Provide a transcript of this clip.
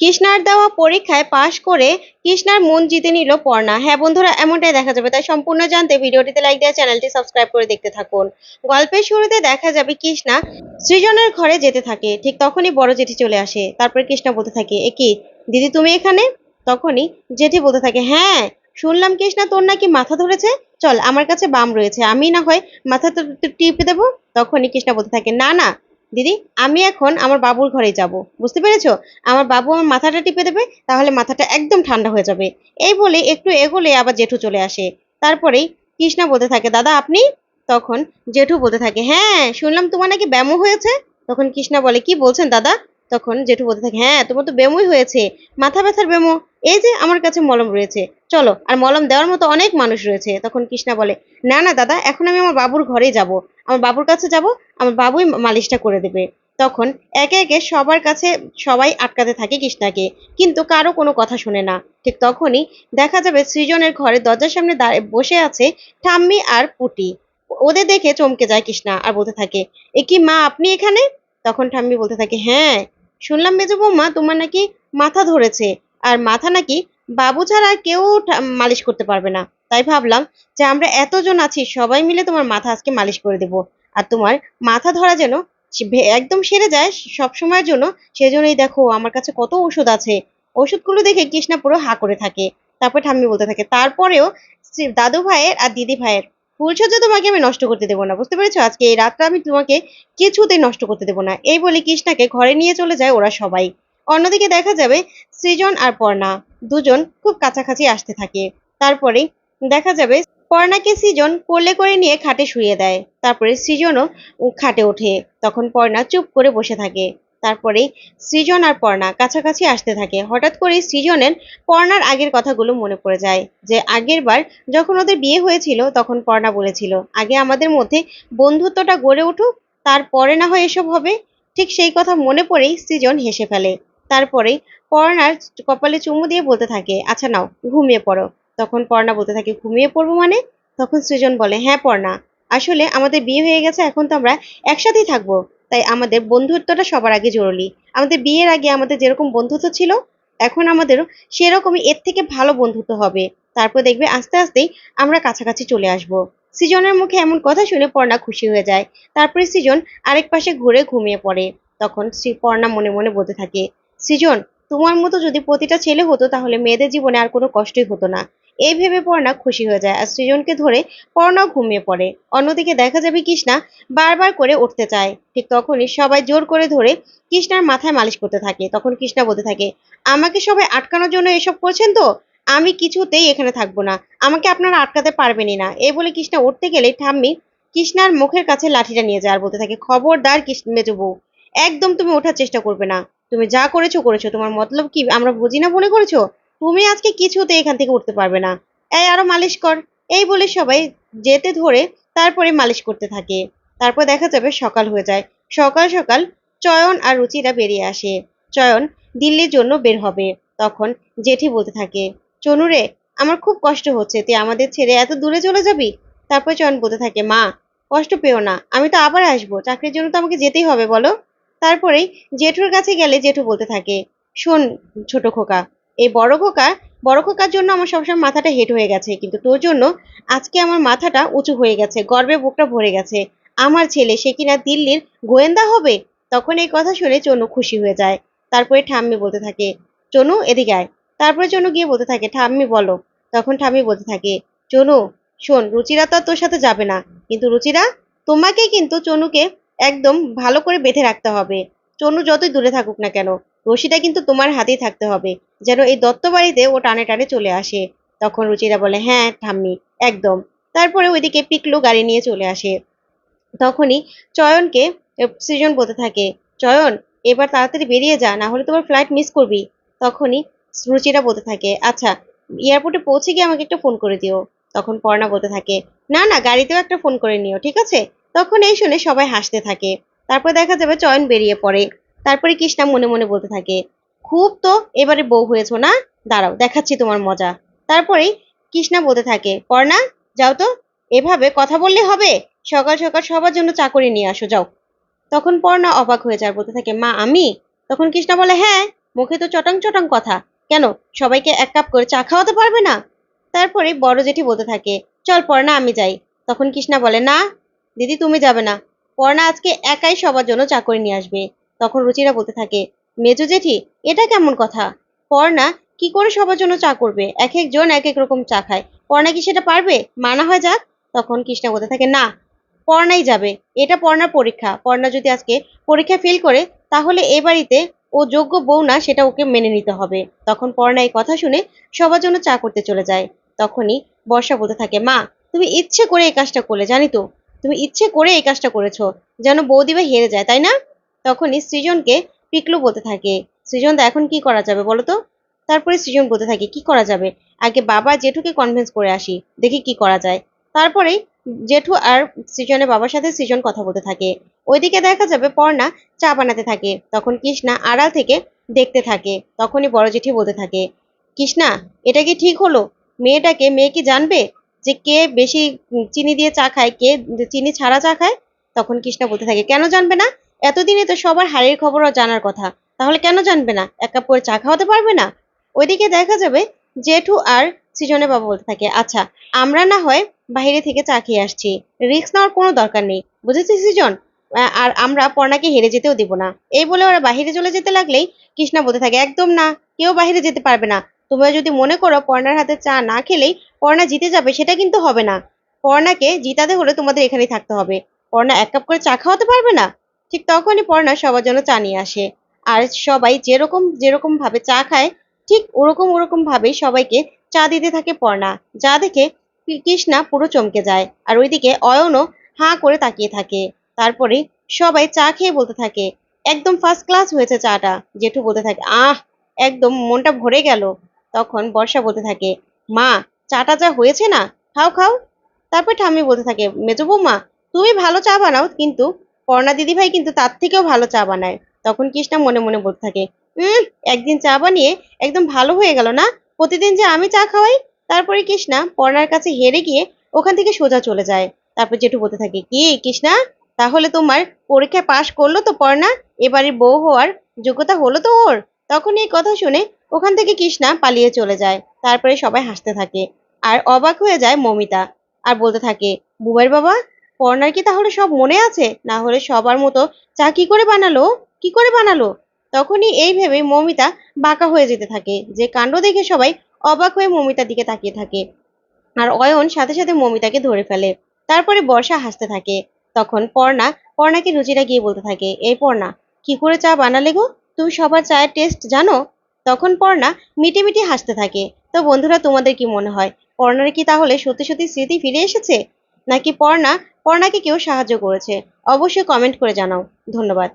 কৃষ্ণার দেওয়া পরীক্ষায় পাশ করে কৃষ্ণার মন জিতে নিল পর্ণা। হ্যাঁ বন্ধুরা, এমনটাই দেখা যাবে। তাই সম্পূর্ণ জানতে ভিডিওটিতে লাইক দেওয়া চ্যানেলটি সাবস্ক্রাইব করে দেখতে থাকুন। গল্পের শুরুতে দেখা যাবে কৃষ্ণা সৃজনের ঘরে যেতে থাকে। ঠিক তখনই বড় জেঠি চলে আসে। তারপরে কৃষ্ণা বলতে থাকে, এ কি, দিদি তুমি এখানে? তখনই জেঠি বলতে থাকে হ্যাঁ শুনলাম কৃষ্ণা তোর নাকি মাথা ধরেছে। চল, আমার কাছে বাম রয়েছে। আমি না হয় মাথা টিপে দেবো? তখনই কৃষ্ণা বলতে থাকে, না না দিদি, আমি এখন আমার বাবুর ঘরে যাব। বুঝতে পেরেছ? আমার বাবু আমার মাথাটা টিপে দেবে, তাহলে মাথাটা একদম ঠান্ডা হয়ে যাবে। এই বলে একটু এগোলে আবার জেঠু চলে আসে। তারপরেই কৃষ্ণা বলতে থাকে, দাদা, আপনি? তখন জেঠু বলতে থাকে হ্যাঁ শুনলাম তোমার নাকি ব্যামো হয়েছে। তখন কৃষ্ণা বলে, কি বলছেন দাদা? তখন জেঠু বলতে থাকে হ্যাঁ তোমার তো বেমোই হয়েছে, মাথা ব্যথার বেমো এই যে আমার কাছে মলম রয়েছে চলো, আর মলম দেওয়ার মতো অনেক মানুষ রয়েছে, তখন কৃষ্ণা বলে, না না দাদা, এখন আমি আমার বাবুর ঘরে যাব। আমার বাবুর কাছে যাব, আমার বাবুই মালিশটা করে দেবে। তখন একে একে সবার কাছে সবাই আটকাতে থাকে কৃষ্ণাকে, কিন্তু কারও কোনো কথা শুনে না। ঠিক তখনই দেখা যাবে সৃজনের ঘরে দরজার সামনে বসে আছে ঠাম্মি আর পুটি। ওদের দেখে চমকে যায় কৃষ্ণা আর বলতে থাকে, এ কি মা, আপনি এখানে? তখন ঠাম্মি বলতে থাকে হ্যাঁ শুনলাম মেজো বৌমা, তোমার নাকি মাথা ধরেছে, আর মাথা নাকি বাবু ছাড়া কেউ মালিশ করতে পারবে না। তাই ভাবলাম যে আমরা এতজন আছি, সবাই মিলে তোমার মাথা আজকে মালিশ করে দেব। আর তোমার মাথা ধরা যেন একদম সেরে যায়, সব সময়ের জন্য সেজন্যই দেখো আমার কাছে কত ওষুধ আছে। ওষুধগুলো দেখে কৃষ্ণা পুরো হা করে থাকে। তারপর ঠাম্মি বলতে থাকে, তারপরেও দাদু ভাইয়ের আর দিদি ভাইয়ের ফুলসজ্জা তোমাকে আমি নষ্ট করতে দেবো না, বুঝতে পেরেছ? আজকে এই রাতটা আমি তোমাকে কিছুতেই নষ্ট করতে দেবো না। এই বলে কৃষ্ণাকে ঘরে নিয়ে চলে যায় ওরা সবাই। অন্যদিকে দেখা যাবে সৃজন আর পর্ণা। দুজন খুব কাছাকাছি আসতে থাকে। তারপরে দেখা যাবে পর্ণাকে সৃজন কোলে করে নিয়ে খাটে শুয়ে দেয়। তারপরে সৃজনও খাটে ওঠে। তখন পর্ণা চুপ করে বসে থাকে। তারপরে সৃজন আর পর্ণা কাছাকাছি আসতে থাকে। হঠাৎ করে সৃজনের, পর্ণার আগের কথাগুলো মনে পড়ে যায় যে আগের বার যখন ওদের বিয়ে হয়েছিল তখন পর্ণা বলেছিল, আগে আমাদের মধ্যে বন্ধুত্বটা গড়ে উঠুক, তারপরে না হয় এসব হবে। ঠিক সেই কথা মনে পড়েই সৃজন হেসে ফেলে। তারপরে পর্ণার কপালে চুমু দিয়ে বলতে থাকে আচ্ছা নাও, ঘুমিয়ে পড়ো। তখন পর্ণা বলতে থাকে, ঘুমিয়ে পড়ব মানে? তখন সৃজন বলে হ্যাঁ পর্ণা আসলে আমাদের বিয়ে হয়ে গেছে, এখন তো আমরা একসাথেই থাকব। তাই আমাদের বন্ধুত্বটা সবার আগে জরুরি। আমাদের বিয়ের আগে আমাদের যেরকম বন্ধুত্ব ছিল, এখন আমাদেরও সেরকমই এর থেকে ভালো বন্ধুত্ব হবে। তারপর দেখবে আস্তে আস্তেই আমরা কাছাকাছি চলে আসব। সৃজনের মুখে এমন কথা শুনে পর্ণা খুশি হয়ে যায়। তারপরে সৃজন আরেক পাশে ঘুরে ঘুমিয়ে পড়ে। তখন শ্রী পর্ণা মনে মনে বলতে থাকে সৃজন, তোমার মতো যদি প্রতিটা ছেলে হতো তাহলে মেয়েদের জীবনে আর কোনো কষ্টই হতো না। এই ভেবে পর্ণা খুশি হয়ে যায় আর সৃজনকে ধরে পর্ণাও ঘুমিয়ে পড়ে। অন্যদিকে দেখা যাবে কৃষ্ণা বারবার করে উঠতে চায়। ঠিক তখনই সবাই জোর করে ধরে কৃষ্ণার মাথায় মালিশ করতে থাকে। তখন কৃষ্ণা বলতে থাকে, আমাকে সবাই আটকানোর জন্য এসব করছেন তো? আমি কিছুতেই এখানে থাকব না। আমাকে আপনারা আটকাতে পারবেনই না। এই বলে কৃষ্ণা উঠতে গেলে ঠাম্মি কৃষ্ণার মুখের কাছে লাঠিটা নিয়ে যায় আর বলতে থাকে, খবরদার মেজবউ একদম তুমি ওঠার চেষ্টা করবে না। তুমি যা করেছ করেছ। তোমার মতলব কি? আমরা বুঝি না, মনে করেছ? তুমি আজকে কিছুতে এখান থেকে উঠতে পারবে না। এই আরও মালিশ কর। এই বলে সবাই যেতে ধরে তারপরে মালিশ করতে থাকে। তারপর দেখা যাবে সকাল হয়ে যায়। সকাল সকাল চয়ন আর রুচিরা বেরিয়ে আসে। চয়ন দিল্লির জন্য বের হবে। তখন জেঠি বলতে থাকে চনুরে আমার খুব কষ্ট হচ্ছে। তুই আমাদের ছেড়ে এত দূরে চলে যাবি? তারপর চয়ন বলতে থাকে, মা, কষ্ট পেও না। আমি তো আবার আসব। চাকরির জন্য তো আমাকে যেতেই হবে, বলো? তারপরেই জেঠুর কাছে গেলে জেঠু বলতে থাকে, শোন ছোট খোকা, এই বড় খোকা, বড় খোকার জন্য আমার সবসময় মাথাটা হেট হয়ে গেছে, কিন্তু তোর জন্য আজকে আমার মাথাটা উঁচু হয়ে গেছে, গর্বে বুকটা ভরে গেছে। আমার ছেলে, সে কিনা দিল্লির গোয়েন্দা হবে? তখন এই কথা শুনে চনু খুশি হয়ে যায়। তারপরে ঠাম্মি বলতে থাকে, চনু, এদিকে আয়। তারপরে চনু গিয়ে বলতে থাকে, ঠাম্মি, বলো। তখন ঠাম্মি বলতে থাকে, চনু, শোন, রুচিরা তো তোর সাথে যাবে না, কিন্তু রুচিরা তোমাকে কিন্তু চনুকে একদম ভালো করে বেঁধে রাখতে হবে। চনু যতই দূরে থাকুক না কেন, রশিটা কিন্তু তোমার হাতেই থাকতে হবে, যেন এই দত্ত বাড়িতে ও টানে টানে চলে আসে। তখন রুচিরা বলে হ্যাঁ ঠাম্মি, একদম। তারপরে ওইদিকে পিকলু গাড়ি নিয়ে চলে আসে। তখনই চয়নকে সৃজন বলতে থাকে, চয়ন, এবার তাড়াতাড়ি বেরিয়ে যা, না হলে তোমার ফ্লাইট মিস করবি। তখনই রুচিরা বলতে থাকে আচ্ছা এয়ারপোর্টে পৌঁছে গিয়ে আমাকে একটা ফোন করে দিও। তখন পর্ণা বলতে থাকে, না না, গাড়িতেও একটা ফোন করে নিও, ঠিক আছে? তখন এই শুনে সবাই হাসতে থাকে। তারপর দেখা যাবে চয়ন বেরিয়ে পড়ে। তারপরে কৃষ্ণা মনে মনে বলতে থাকে, খুব তো এবারে বউ হয়েছো না? দাঁড়াও, দেখাচ্ছি তোমার মজা। তারপরেই কৃষ্ণা বলতে থাকে, পর্ণা, যাও তো, এভাবে কথা বললে হবে? সকাল সকাল সবার জন্য চাকরি নিয়ে আসো, যাও। তখন পর্ণা অবাক হয়ে যায়, বলতে থাকে, মা, আমি? তখন কৃষ্ণা বলে হ্যাঁ মুখে তো চটাং চটাং কথা। কেন, সবাইকে এক কাপ করে চা খাওয়াতে পারবে না? তারপরে বড় জেঠি বলতে থাকে, চল পর্ণা, আমি যাই। তখন কৃষ্ণা বলে, না দিদি তুমি যাবে না। পর্ণা আজকে একাই সবার জন্য চা করে নিয়ে আসবে। তখন রুচিরা বলতে থাকে, মেজো জেঠি, এটা কেমন কথা? পর্ণা কি করে সবার জন্য চা করবে? এক একজন এক এক রকম চা খায়। পর্ণা কি সেটা পারবে? মানা হয় যাক। তখন কৃষ্ণা বলতে থাকে, না পর্ণাই যাবে। এটা পর্ণার পরীক্ষা। পর্ণা যদি আজকে পরীক্ষা ফেল করে, তাহলে এ বাড়িতে ও যোগ্য বউ না, সেটা ওকে মেনে নিতে হবে। তখন পর্ণা এই কথা শুনে সবার জন্য চা করতে চলে যায়। তখনই বর্ষা বলতে থাকে, মা, তুমি ইচ্ছে করে এই কাজটা করলে, জানি তো। তুমি ইচ্ছে করে এই কাজটা করেছ, যেন বৌদিবা হেরে যায়, তাই না? তখনই সৃজনকে পিকলু বলতে থাকে, সৃজন দা, এখন কি করা যাবে বলো তো? তারপরে সৃজন বলতে থাকে, কি করা যাবে? আগে বাবা জেঠুকে কনভিন্স করে আসি, দেখি কি করা যায়। তারপরেই জেঠু আর সৃজনের বাবার সাথে সৃজন কথা বলতে থাকে। ওইদিকে দেখা যাবে পর্ণা চা বানাতে থাকে, তখন কৃষ্ণা আড়াল থেকে দেখতে থাকে, তখনই বড় জেঠি বলতে থাকে, কৃষ্ণা, এটা কি ঠিক হলো? মেয়েটাকে মেয়ে কি জানবে? যে কে বেশি চিনি দিয়ে চা খায়, কে চিনি ছাড়া চা খায়, তখন কৃষ্ণা বলতে থাকে, কেন জানবে না? এতদিনে তো সবার হাড়ির খবরও জানার কথা। তাহলে কেন জানবে না? এক কাপ করে চা খাওয়াতে পারবে না? ওইদিকে দেখা যাবে জেঠু আর সৃজনের বাবা বলতে থাকে আচ্ছা আমরা না হয় বাইরে থেকে চা খেয়ে আসছি। রিস্ক নেওয়ার কোনো দরকার নেই। বুঝেছিস সৃজন? আর আমরা পর্ণাকে হেরে যেতেও দিব না। এই বলে ওরা বাইরে চলে যেতে লাগলেই কৃষ্ণা বলতে থাকে, একদম না। কেউ বাইরে যেতে পারবে না। তোমরা যদি মনে করো পর্ণার হাতে চা না খেলেই পর্ণা জিতে যাবে, সেটা কিন্তু হবে না। পর্ণাকে জিতাতে হলে তোমাদের এখানেই থাকতে হবে। পর্ণা এক কাপ করে চা খাওয়াতে পারবে না? ঠিক তখনই পর্ণা সবার জন্য চা নিয়ে আসে। আর সবাই যেরকম যেরকম ভাবে চা খায়, ঠিক ওরকম ওরকম ভাবেই সবাইকে চা দিতে থাকে পর্ণা। যা দেখে কৃষ্ণা পুরো চমকে যায়। আর ওইদিকে অয়নও হাঁ করে তাকিয়ে থাকে। তারপরে সবাই চা খেয়ে বলতে থাকে, একদম ফার্স্ট ক্লাস হয়েছে চাটা। জেঠু বলতে থাকে, আহ, একদম মনটা ভরে গেল। তখন বর্ষা বলতে থাকে, মা, চাটা যা হয়েছে না? খাও খাও। তারপর ঠাম্মি বলতে থাকে, মেজো বৌমা, তুমি ভালো চা বানাও, কিন্তু পর্ণা দিদিভাই কিন্তু তার থেকেও ভালো চা বানায়। তখন কৃষ্ণা মনে মনে বলতে থাকে, উম, একদিন চা বানিয়ে একদম ভালো হয়ে গেল না? প্রতিদিন যে আমি চা খাওয়াই? তারপরে কৃষ্ণা পর্ণার কাছে হেরে গিয়ে ওখান থেকে সোজা চলে যায়। তারপর জেঠু বলতে থাকে, কি কৃষ্ণা? তাহলে তোমার পরীক্ষায় পাশ করল তো পর্ণা? এবারে বউ হওয়ার যোগ্যতা হলো তো ওর? তখন এই কথা শুনে ওখান থেকে কৃষ্ণা পালিয়ে চলে যায়। তারপরে সবাই হাসতে থাকে। আর অবাক হয়ে যায় মমিতা আর বলতে থাকে বুবাইর বাবা, পর্ণার কি তাহলে সব মনে আছে? না হলে সবার মতো চা কি করে বানালো? কি করে বানালো? তখনই এই ভেবে মমিতা বাঁকা হয়ে যেতে থাকে। যে কাণ্ড দেখে সবাই অবাক হয়ে মমিতার দিকে তাকিয়ে থাকে। আর অয়ন সাথে সাথে মমিতাকে ধরে ফেলে। তারপরে বর্ষা হাসতে থাকে। তখন পর্ণা পর্ণাকে রুচিরা গিয়ে বলতে থাকে, এই পর্ণা, কি করে চা বানালে গো? তুমি সবার চায়ের টেস্ট জানো? তখন পর্ণা মিটি মিটি হাসতে থাকে। তো বন্ধুরা, তোমাদের কি মনে হয়? পর্ণার কি তাহলে সত্যি সত্যি স্মৃতি ফিরে এসেছে? নাকি পর্ণা, পর্ণাকে কেউ সাহায্য করেছে? অবশ্যই কমেন্ট করে জানাও। ধন্যবাদ।